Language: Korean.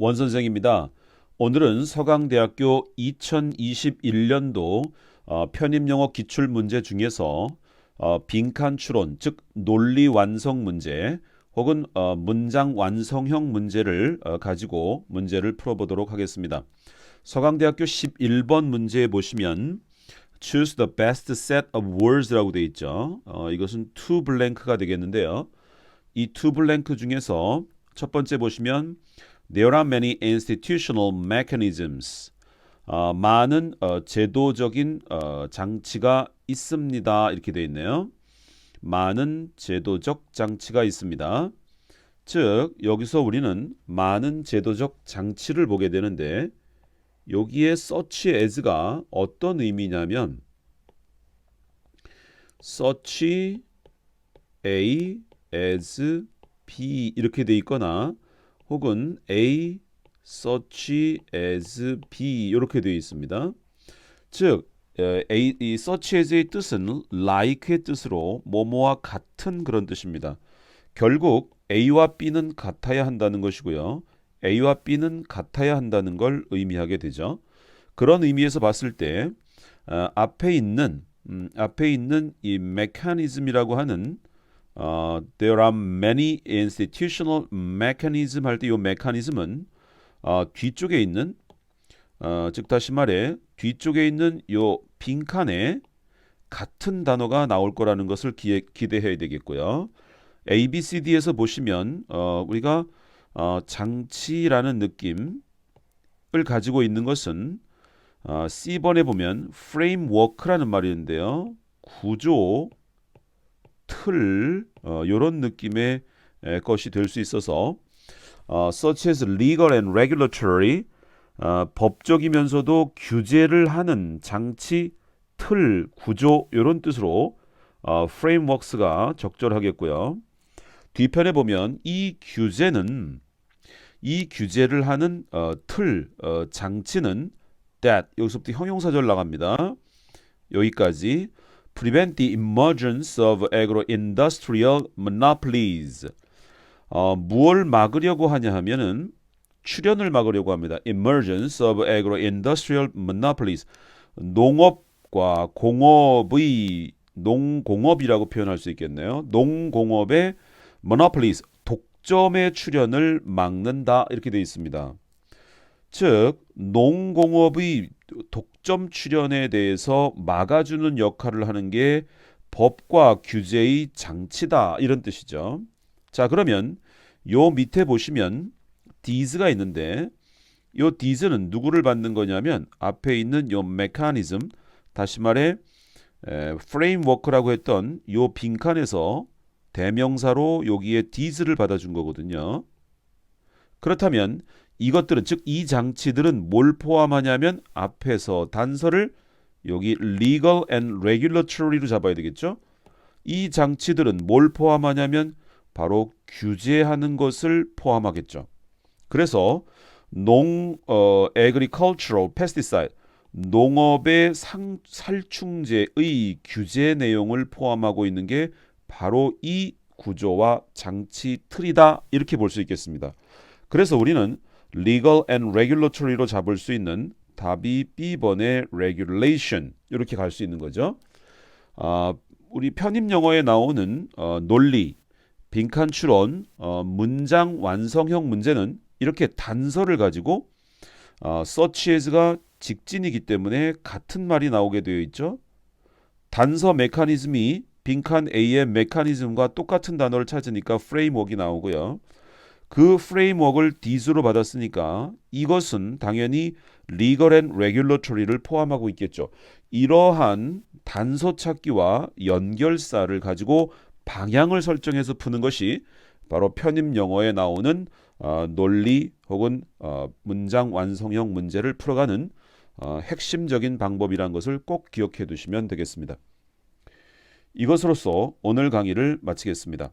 원 선생입니다. 오늘은 서강대학교 2021년도 어, 편입영어 기출 문제 중에서 어, 빈칸 추론, 즉 논리 완성 문제 혹은 어, 문장 완성형 문제를 어, 가지고 문제를 풀어보도록 하겠습니다. 서강대학교 11번 문제에 보시면 choose the best set of words라고 되어 있죠. 어, 이것은 to blank가 되겠는데요. 이 to blank 중에서 첫 번째 보시면 There are many institutional mechanisms. 어, 많은 어, 제도적인 어, 장치가 있습니다. 이렇게 되어 있네요. 많은 제도적 장치가 있습니다. 즉 여기서 우리는 많은 제도적 장치를 보게 되는데 여기에 such as가 어떤 의미냐면 such a as b 이렇게 돼 있거나 혹은 a such as b 이렇게 되어 있습니다. 즉 에, a 이 such as의 뜻은 like의 뜻으로 뭐뭐와 같은 그런 뜻입니다. 결국 a와 b는 같아야 한다는 것이고요. a와 b는 같아야 한다는 걸 의미하게 되죠. 그런 의미에서 봤을 때 어, 앞에 있는 음, 앞에 있는 이 메커니즘이라고 하는 어, there are many institutional mechanism 할 때 이 메커니즘은 어, 뒤쪽에 있는 어, 즉 다시 말해 뒤쪽에 있는 요 빈칸에 같은 단어가 나올 거라는 것을 기대, 기대해야 되겠고요. A, B, C, D에서 보시면 어, 우리가 어, 장치라는 느낌을 가지고 있는 것은 어, C번에 보면 framework라는 말이 있는데요. 구조, 틀 어, 이런 느낌의 에, 것이 될 수 있어서 어, such as legal and regulatory 어, 법적이면서도 규제를 하는 장치, 틀, 구조 이런 뜻으로 어, frameworks가 적절하겠고요. 뒤편에 보면 이 규제는 이 규제를 하는 어, 틀, 어, 장치는 that 여기서부터 형용사절 나갑니다. 여기까지 prevent the emergence of agro-industrial monopolies. 어, 무엇을 막으려고 하냐 하면은 출현을 막으려고 합니다. emergence of agro-industrial monopolies. 농업과 공업의 농공업이라고 표현할 수 있겠네요. 농공업의 monopolies 독점의 출현을 막는다 이렇게 되어 있습니다. 즉 농공업의 독 점 출현에 대해서 막아주는 역할을 하는 게 법과 규제의 장치다 이런 뜻이죠. 자 그러면 요 밑에 보시면 these가 있는데 요 these는 누구를 받는 거냐면 앞에 있는 요 메커니즘 다시 말해 에, 프레임워크라고 했던 요 빈칸에서 대명사로 여기에 these를 받아준 거거든요. 그렇다면 이것들은 즉 이 장치들은 뭘 포함하냐면 앞에서 단서를 여기 legal and regulatory로 잡아야 되겠죠. 이 장치들은 뭘 포함하냐면 바로 규제하는 것을 포함하겠죠. 그래서 농 어, agricultural pesticide 농업의 상, 살충제의 규제 내용을 포함하고 있는 게 바로 이 구조와 장치 틀이다 이렇게 볼 수 있겠습니다. 그래서 우리는 legal and regulatory로 잡을 수 있는 답이 B번의 regulation 이렇게 갈 수 있는 거죠. 아, 우리 편입 영어에 나오는 어, 논리, 빈칸 추론, 어, 문장 완성형 문제는 이렇게 단서를 가지고 어, such as가 직진이기 때문에 같은 말이 나오게 되어 있죠. 단서 메커니즘이 빈칸 A의 메커니즘과 똑같은 단어를 찾으니까 프레임워크가 나오고요. 그 프레임워크를 D수로 받았으니까 이것은 당연히 legal and regulatory를 포함하고 있겠죠. 이러한 단서 찾기와 연결사를 가지고 방향을 설정해서 푸는 것이 바로 편입 영어에 나오는 어, 논리 혹은 어, 문장 완성형 문제를 풀어가는 어, 핵심적인 방법이란 것을 꼭 기억해 두시면 되겠습니다. 이것으로써 오늘 강의를 마치겠습니다.